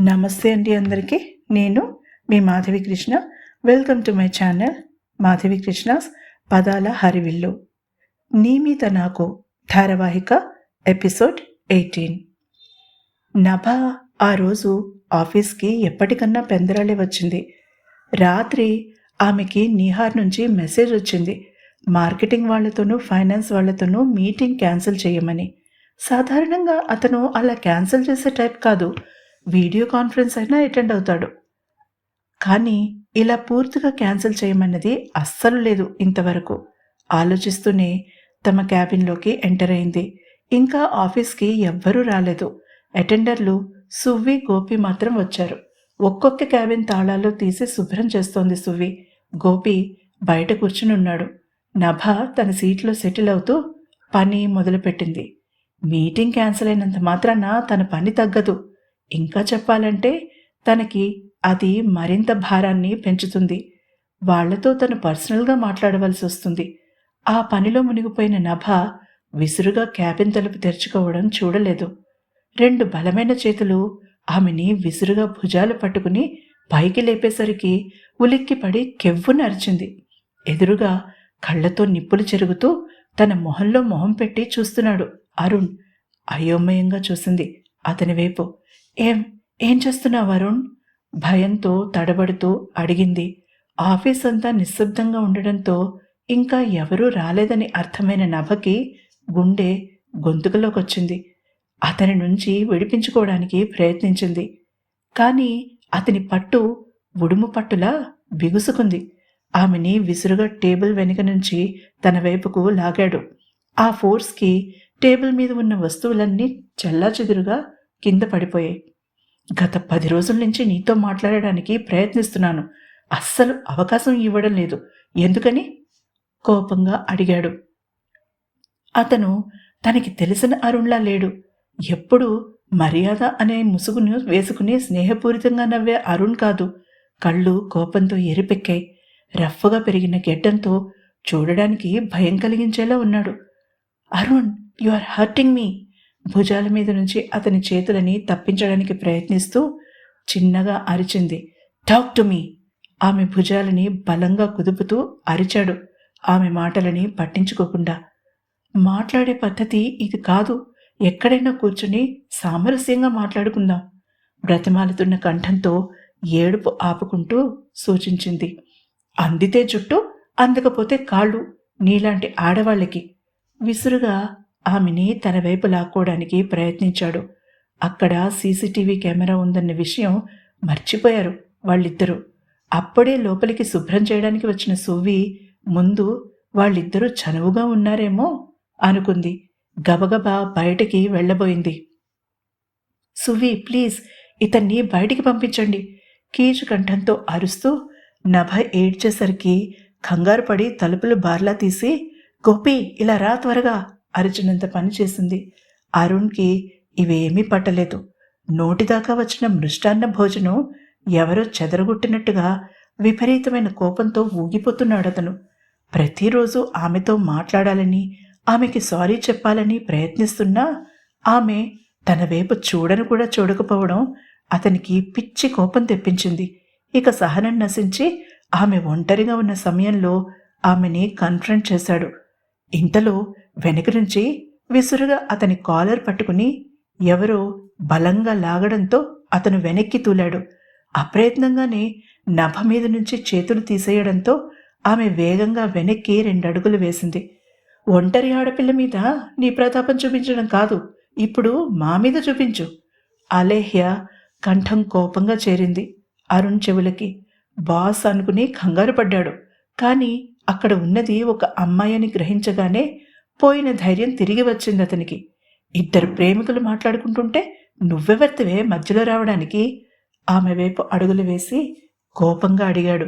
నమస్తే అండి అందరికీ. నేను మీ Madhavi Krishna. Welcome to my channel Madhavi Krishna's పదాల హరివిల్లు. నీ మీద నాకు ధారావాహిక ఎపిసోడ్ ఎయిటీన్. నభ ఆ రోజు ఆఫీస్కి ఎప్పటికన్నా పెందరాలే వచ్చింది. రాత్రి ఆమెకి నీహార్ నుంచి మెసేజ్ వచ్చింది. మార్కెటింగ్ వాళ్ళతోనూ ఫైనాన్స్ వాళ్ళతోనూ మీటింగ్ క్యాన్సిల్ చేయమని. సాధారణంగా అతను అలా క్యాన్సిల్ చేసే టైప్ కాదు. వీడియో కాన్ఫరెన్స్ అయినా అటెండ్ అవుతాడు. కానీ ఇలా పూర్తిగా క్యాన్సిల్ చేయమన్నది అస్సలు లేదు ఇంతవరకు. ఆలోచిస్తూనే తమ క్యాబిన్లోకి ఎంటర్ అయింది. ఇంకా ఆఫీస్కి ఎవ్వరూ రాలేదు. అటెండర్లు సువ్వి గోపి మాత్రం వచ్చారు. ఒక్కొక్క క్యాబిన్ తాళాలు తీసి శుభ్రం చేస్తోంది సువ్వి. గోపి బయట కూర్చుని ఉన్నాడు. నభ తన సీట్లో సెటిల్ అవుతూ పని మొదలుపెట్టింది. మీటింగ్ క్యాన్సిల్ అయినంత మాత్రాన తన పని తగ్గదు. ఇంకా చెప్పాలంటే తనకి అది మరింత భారాన్ని పెంచుతుంది. వాళ్ళతో తను పర్సనల్గా మాట్లాడవలసి వస్తుంది. ఆ పనిలో మునిగిపోయిన నభ విసురుగా క్యాబిన్ తలుపు తెరుచుకోవడం చూడలేదు. రెండు బలమైన చేతులు ఆమెని విసురుగా భుజాలు పట్టుకుని పైకి లేపేసరికి ఉలిక్కిపడి కెవ్వు నరిచింది ఎదురుగా కళ్ళతో నిప్పులు చెరుగుతూ తన మొహంలో మొహం పెట్టి చూస్తున్నాడు అరుణ్. అయోమయంగా చూసింది అతని వైపు. ఏం ఏం చేస్తున్నావు వరుణ్? భయంతో తడబడుతూ అడిగింది. ఆఫీస్ అంతా నిశ్శబ్దంగా ఉండడంతో ఇంకా ఎవరూ రాలేదని అర్థమైన నభకి గుండె గొంతుకలోకొచ్చింది. అతని నుంచి విడిపించుకోవడానికి ప్రయత్నించింది. కానీ అతని పట్టు ఉడుము పట్టులా బిగుసుకుంది. ఆమెని విసురుగా టేబుల్ వెనుక నుంచి తన వైపుకు లాగాడు. ఆ ఫోర్స్కి టేబుల్ మీద ఉన్న వస్తువులన్నీ చెల్లాచెదురుగా కింద పడిపోయాయి. గత పది రోజుల నుంచి నీతో మాట్లాడడానికి ప్రయత్నిస్తున్నాను. అస్సలు అవకాశం ఇవ్వడం లేదు. ఎందుకని? కోపంగా అడిగాడు. అతను తనకి తెలిసిన అరుణ్లా లేడు. ఎప్పుడు మర్యాద అనే ముసుగును వేసుకుని స్నేహపూరితంగా నవ్వే అరుణ్ కాదు. కళ్ళు కోపంతో ఎరిపెక్కాయి. రఫ్గా పెరిగిన గెడ్డంతో చూడడానికి భయం కలిగించేలా ఉన్నాడు. Arun you are hurting me భుజాల మీద నుంచి అతని చేతులని తప్పించడానికి ప్రయత్నిస్తూ చిన్నగా అరిచింది. టాక్ టు మీ ఆమె భుజాలని బలంగా కుదుపుతూ అరిచాడు. ఆమె మాటలని పట్టించుకోకుండా. మాట్లాడే పద్ధతి ఇది కాదు. ఎక్కడైనా కూర్చుని సామరస్యంగా మాట్లాడుకుందాం. బ్రతిమాలుతున్న కంఠంతో ఏడుపు ఆపుకుంటూ సూచించింది. అందితే జుట్టు అందకపోతే కాళ్ళు. నీలాంటి ఆడవాళ్ళకి. విసురుగా ఆమెని తన వైపు లాక్కోవడానికి ప్రయత్నించాడు. అక్కడ సీసీటీవీ కెమెరా ఉందన్న విషయం మర్చిపోయారు వాళ్ళిద్దరూ. అప్పుడే లోపలికి శుభ్రం చేయడానికి వచ్చిన సువ్వి ముందు వాళ్ళిద్దరూ చనువుగా ఉన్నారేమో అనుకుంది. గబగబా బయటికి వెళ్ళబోయింది. సువి ప్లీజ్ ఇతన్ని బయటికి పంపించండి కీచు కంఠంతో అరుస్తూ నభ ఏడ్చేసరికి కంగారు పడి తలుపులు బార్లా తీసి గోపి ఇలా రా త్వరగా అరిచినంత పని చేసింది. అరుణ్కి ఇవేమీ పట్టలేదు. నోటిదాకా వచ్చిన మృష్టాన్న భోజనం ఎవరో చెదరగొట్టినట్టుగా విపరీతమైన కోపంతో ఊగిపోతున్నాడు అతను ప్రతిరోజు ఆమెతో మాట్లాడాలని ఆమెకి సారీ చెప్పాలని ప్రయత్నిస్తున్నా ఆమె తన వైపు చూడను కూడా చూడకపోవడం అతనికి పిచ్చి కోపం తెప్పించింది. ఇక సహనం నశించి ఆమె ఒంటరిగా ఉన్న సమయంలో ఆమెని కన్ఫ్రంట్ చేశాడు. ఇంతలో వెనక నుంచి విసురుగా అతని కాలర్ పట్టుకుని ఎవరో బలంగా లాగడంతో అతను వెనక్కి తూలాడు. అప్రయత్నంగానే నభ మీద నుంచి చేతులు తీసేయడంతో ఆమె వేగంగా వెనక్కి రెండడుగులు వేసింది. ఒంటరి ఆడపిల్ల మీద నీ ప్రతాపం చూపించడం కాదు ఇప్పుడు మా మీద చూపించు. అలేహ్య కంఠం కోపంగా చేరింది. అరుణ్ చెవులకి బాస్ అనుకుని కంగారు పడ్డాడు. కానీ అక్కడ ఉన్నది ఒక అమ్మాయి అని గ్రహించగానే పోయిన ధైర్యం తిరిగి వచ్చింది అతనికి. ఇద్దరు ప్రేమికులు మాట్లాడుకుంటుంటే నువ్వెవర్తివే మధ్యలో రావడానికి ఆమె వైపు అడుగులు వేసి కోపంగా అడిగాడు.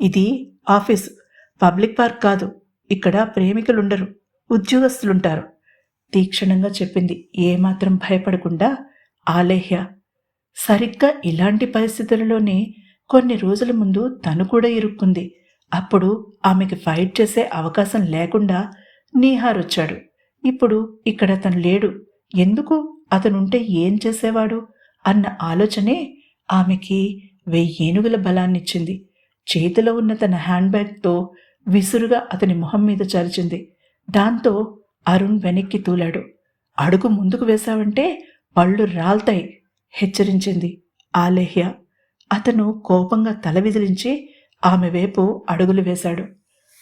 ఇది ఆఫీస్ పబ్లిక్ పార్క్ కాదు ఇక్కడ ప్రేమికులుండరు ఉద్యోగస్తులుంటారు. తీక్షణంగా చెప్పింది ఏమాత్రం భయపడకుండా ఆలేహ్య. సరిగ్గా ఇలాంటి పరిస్థితులలోనే కొన్ని రోజుల ముందు తను కూడా ఇరుక్కుంది. అప్పుడు ఆమెకి ఫైట్ చేసే అవకాశం లేకుండా నీహార్ వచ్చాడు ఇప్పుడు ఇక్కడ తను లేడు. ఎందుకు? అతనుంటే ఏం చేసేవాడు? అన్న ఆలోచనే ఆమెకి వెయ్యేనుగుల బలాన్నిచ్చింది. చేతిలో ఉన్న తన హ్యాండ్ బ్యాగ్తో విసురుగా అతని మొహం మీద చరిచింది దాంతో అరుణ్ వెనక్కి తూలాడు. అడుగు ముందుకు వేశావంటే పళ్ళు రాల్తాయి హెచ్చరించింది ఆలేహ్య. అతను కోపంగా తల విదిలించి ఆమె వైపు అడుగులు వేశాడు.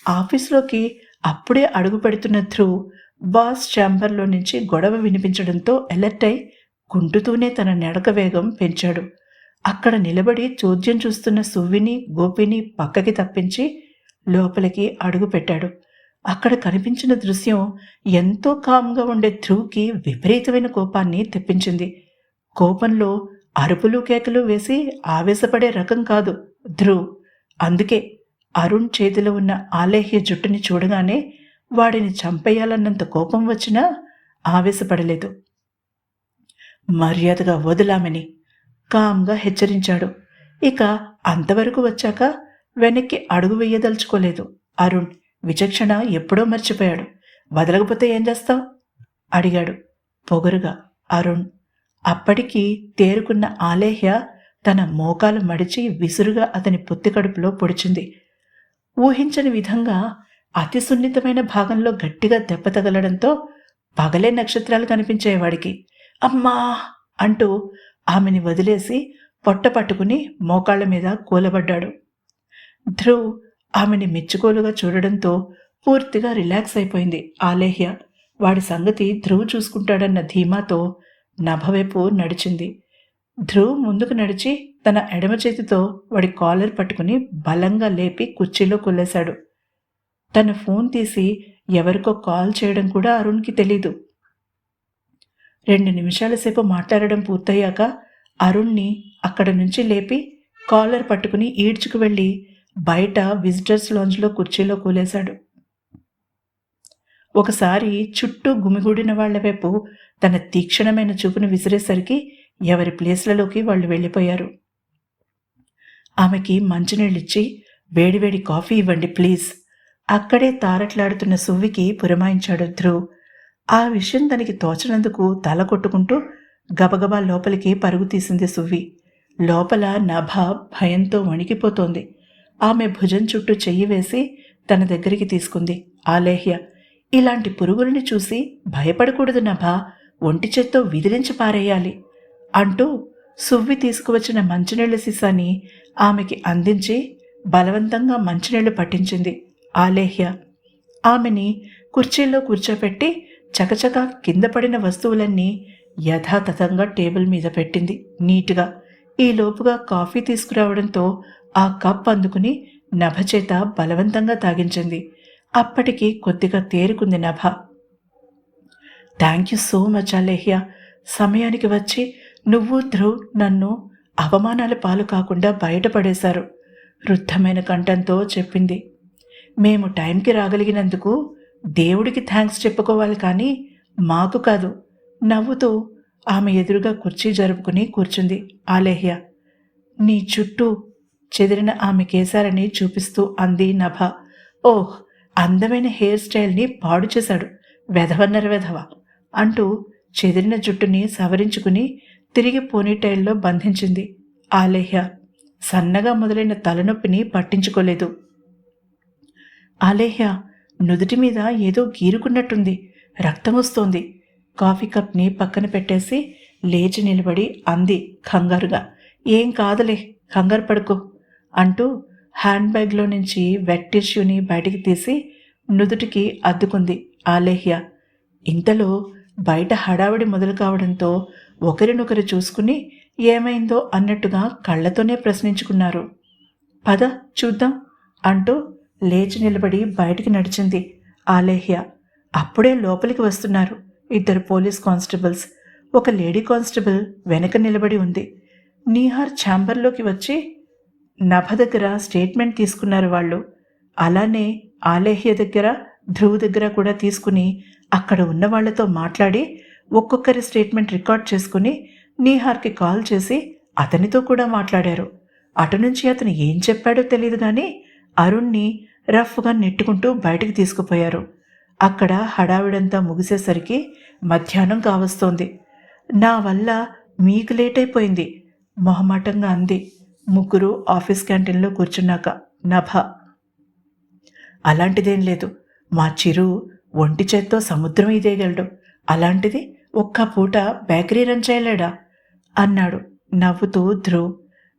ఆఫీస్లోకి అప్పుడే అడుగు పెడుతున్న ధ్రువ్ బాస్ ఛాంబర్లో నుంచి గొడవ వినిపించడంతో అలర్ట్ అయి కుంటుతూనే తన నడక వేగం పెంచాడు. అక్కడ నిలబడి చోద్యం చూస్తున్న సువ్విని గోపిని పక్కకి తప్పించి లోపలికి అడుగు పెట్టాడు. అక్కడ కనిపించిన దృశ్యం ఎంతో కామ్గా ఉండే ధ్రువ్కి విపరీతమైన కోపాన్ని తెప్పించింది. కోపంలో అరుపులు కేకలు వేసి ఆవేశపడే రకం కాదు ధ్రువ్. అందుకే అరుణ్ చేతిలో ఉన్న ఆలేహ్య జుట్టుని చూడగానే వాడిని చంపేయాలన్నంత కోపం వచ్చినా ఆవేశపడలేదు. మర్యాదగా వదిలామని కామ్గా హెచ్చరించాడు. ఇక అంతవరకు వచ్చాక వెనక్కి అడుగు వేయదలుచుకోలేదు. అరుణ్ విచక్షణ ఎప్పుడో మర్చిపోయాడు. వదలకపోతే ఏం చేస్తావు? అడిగాడు. పొగరుగా. అరుణ్ అప్పటికి తేరుకున్న ఆలేహ్య తన మోకాలు మడిచి విసురుగా అతని పొత్తి కడుపులో పొడిచింది. ఊహించని విధంగా అతి సున్నితమైన భాగంలో గట్టిగా దెబ్బ తగలడంతో పగలే నక్షత్రాలు కనిపించేవాడికి అమ్మా! అంటూ ఆమెని వదిలేసి పొట్ట పట్టుకుని మోకాళ్ళ మీద కూలబడ్డాడు. ధ్రువ్ ఆమెని మెచ్చుకోలుగా చూడడంతో పూర్తిగా రిలాక్స్ అయిపోయింది ఆలేహ్య. వాడి సంగతి ధ్రువ్ చూసుకుంటాడన్న ధీమాతో నభవైపు నడిచింది. ధ్రువ్ ముందుకు నడిచి తన ఎడమ చేతితో వాడి కాలర్ పట్టుకుని బలంగా లేపి కుర్చీలో కొల్లేశాడు. తన ఫోన్ తీసి ఎవరికో కాల్ చేయడం కూడా అరుణ్కి తెలీదు. రెండు నిమిషాల సేపు మాట్లాడడం పూర్తయ్యాక అరుణ్ని అక్కడ నుంచి లేపి కాలర్ పట్టుకుని ఈడ్చుకు వెళ్ళి బయట విజిటర్స్ లాంజ్లో కుర్చీలో కూలేశాడు. ఒకసారి చుట్టూ గుమిగూడిన వాళ్ళ వైపు తన తీక్షణమైన చూపును విసిరేసరికి ఎవరి ప్లేస్లలోకి వాళ్ళు వెళ్ళిపోయారు. ఆమెకి మంచినీళ్ళిచ్చి వేడివేడి కాఫీ ఇవ్వండి ప్లీజ్. అక్కడే తారట్లాడుతున్న సువ్వికి పురమాయించాడు ధ్రువ్ ఆ విషయం తనకి తోచనందుకు తల కొట్టుకుంటూ గబగబా లోపలికి పరుగు తీసింది సువ్వి. లోపల నభ భయంతో వణికిపోతోంది. ఆమె భుజం చుట్టూ చెయ్యి వేసి తన దగ్గరికి తీసుకుంది. ఆలేహ్య ఇలాంటి పురుగుల్ని చూసి భయపడకూడదు నభ. ఒంటి చేత్తో విదిలించి పారేయాలి. అంటూ సువ్వి తీసుకువచ్చిన మంచినీళ్ళ సీసాని ఆమెకి అందించి బలవంతంగా మంచినీళ్ళు పట్టించింది ఆలేహ్య. ఆమెని కుర్చీల్లో కూర్చోపెట్టి చకచక కింద పడిన వస్తువులన్నీ యథాతథంగా టేబుల్ మీద పెట్టింది నీట్గా. ఈ లోపుగా కాఫీ తీసుకురావడంతో ఆ కప్ అందుకుని నభ చేత బలవంతంగా తాగించింది. అప్పటికి కొద్దిగా తేరుకుంది Nabha. Thank you so much Alehya సమయానికి వచ్చి నువ్వు ధ్రువ్ నన్ను అవమానాల పాలు కాకుండా బయటపడేశారు వృద్ధమైన కంఠంతో చెప్పింది. మేము టైంకి రాగలిగినందుకు దేవుడికి థ్యాంక్స్ చెప్పుకోవాలి కానీ మాకు కాదు నవ్వుతూ ఆమె ఎదురుగా కుర్చీ జరుపుకుని కూర్చుంది ఆలేహ్య. నీ చుట్టూ చెదిరిన ఆమె కేశాలని చూపిస్తూ అంది నభ. ఓహ్ అందమైన హెయిర్ స్టైల్ని పాడు చేశాడు వెధవన్నర వెధవ అంటూ చెదిరిన జుట్టుని సవరించుకుని తిరిగి పోనీటైల్లో బంధించింది. ఆలేహ్య సన్నగా మొదలైన తలనొప్పిని పట్టించుకోలేదు. ఆలేహ్య నుదుటి మీద ఏదో గీరుకున్నట్టుంది. రక్తం వస్తోంది. కాఫీ కప్ని పక్కన పెట్టేసి లేచి నిలబడి అంది కంగారుగా. ఏం కాదులే కంగారు పడుకో అంటూ హ్యాండ్ బ్యాగ్లో నుంచి వెట్ టిష్యూని బయటికి తీసి నుదుటికి అద్దుకుంది ఆలేహ్య. ఇంతలో బయట హడావిడి మొదలు కావడంతో ఒకరినొకరు చూసుకుని ఏమైందో అన్నట్టుగా కళ్ళతోనే ప్రశ్నించుకున్నారు. పద చూద్దాం అంటూ లేచి నిలబడి బయటికి నడిచింది ఆలేహ్య. అప్పుడే లోపలికి వస్తున్నారు ఇద్దరు పోలీస్ కానిస్టేబుల్స్. ఒక లేడీ కానిస్టేబుల్ వెనక నిలబడి ఉంది. నీహార్ ఛాంబర్లోకి వచ్చి నభ దగ్గర స్టేట్మెంట్ తీసుకున్నారు వాళ్ళు. అలానే ఆలేహ్య దగ్గర ధ్రువ్ దగ్గర కూడా తీసుకుని అక్కడ ఉన్న వాళ్ళతో మాట్లాడి ఒక్కొక్కరి స్టేట్మెంట్ రికార్డ్ చేసుకుని నీహార్కి కాల్ చేసి అతనితో కూడా మాట్లాడారు. అటు నుంచి అతను ఏం చెప్పాడో తెలియదు కానీ అరుణ్ని రఫ్గా నెట్టుకుంటూ బయటికి తీసుకుపోయారు. అక్కడ హడావిడంతా ముగిసేసరికి మధ్యాహ్నం కావస్తోంది. నా వల్ల మీకు లేట్ అయిపోయింది మొహమాటంగా అంది ముగ్గురు ఆఫీస్ క్యాంటీన్లో కూర్చున్నాక నభ. అలాంటిదేం లేదు మా చిరు ఒంటి చేత్తో సముద్రం ఇదేయగలడు అలాంటిది ఒక్క పూట బేకరీ రన్ చేయలేడా? అన్నాడు నవ్వుతూ ధ్రువ్.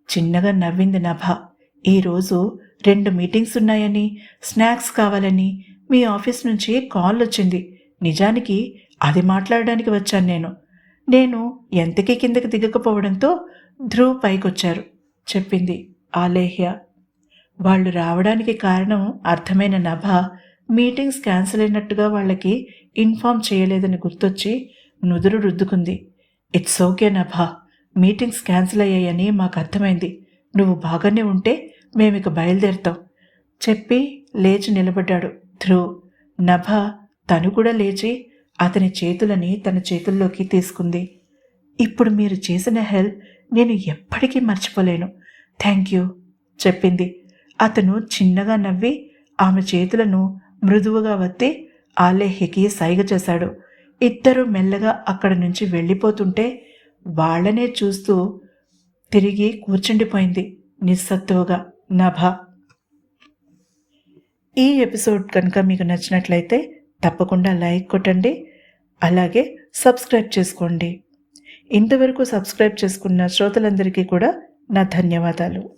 చిన్నగా నవ్వింది నభ. ఈరోజు రెండు మీటింగ్స్ ఉన్నాయని స్నాక్స్ కావాలని మీ ఆఫీస్ నుంచి కాల్ వచ్చింది. నిజానికి అది మాట్లాడడానికి వచ్చాను నేను. నేను ఎంతకీ కిందకి దిగకపోవడంతో ధ్రువ్ పైకొచ్చారు చెప్పింది ఆలేహ్య. వాళ్ళు రావడానికి కారణం అర్థమైన నభ మీటింగ్స్ క్యాన్సిల్ అయినట్టుగా వాళ్ళకి ఇన్ఫామ్ చేయలేదని గుర్తొచ్చి నుదురు రుద్దుకుంది. It's okay Nabha. Meetings cancel అయ్యాయని మాకు అర్థమైంది. నువ్వు బాగానే ఉంటే మేమిక బయలుదేరుతాం. చెప్పి లేచి నిలబడ్డాడు. ధ్రువ్. నభ తను కూడా లేచి అతని చేతులని తన చేతుల్లోకి తీసుకుంది. ఇప్పుడు మీరు చేసిన హెల్ప్ నేను ఎప్పటికీ మర్చిపోలేను. థ్యాంక్ యూ చెప్పింది. అతను చిన్నగా నవ్వి ఆమె చేతులను మృదువుగా వత్తి ఆలేహ్యకి సైగ చేశాడు. ఇద్దరు మెల్లగా అక్కడి నుంచి వెళ్ళిపోతుంటే వాళ్ళనే చూస్తూ తిరిగి కూర్చుండిపోయింది నిస్సత్తువుగా. నభ. ఈ ఎపిసోడ్ కనుక మీకు నచ్చినట్లయితే తప్పకుండా లైక్ కొట్టండి అలాగే సబ్స్క్రైబ్ చేసుకోండి. ఇంతవరకు సబ్స్క్రైబ్ చేసుకున్న శ్రోతలందరికీ కూడా నా ధన్యవాదాలు.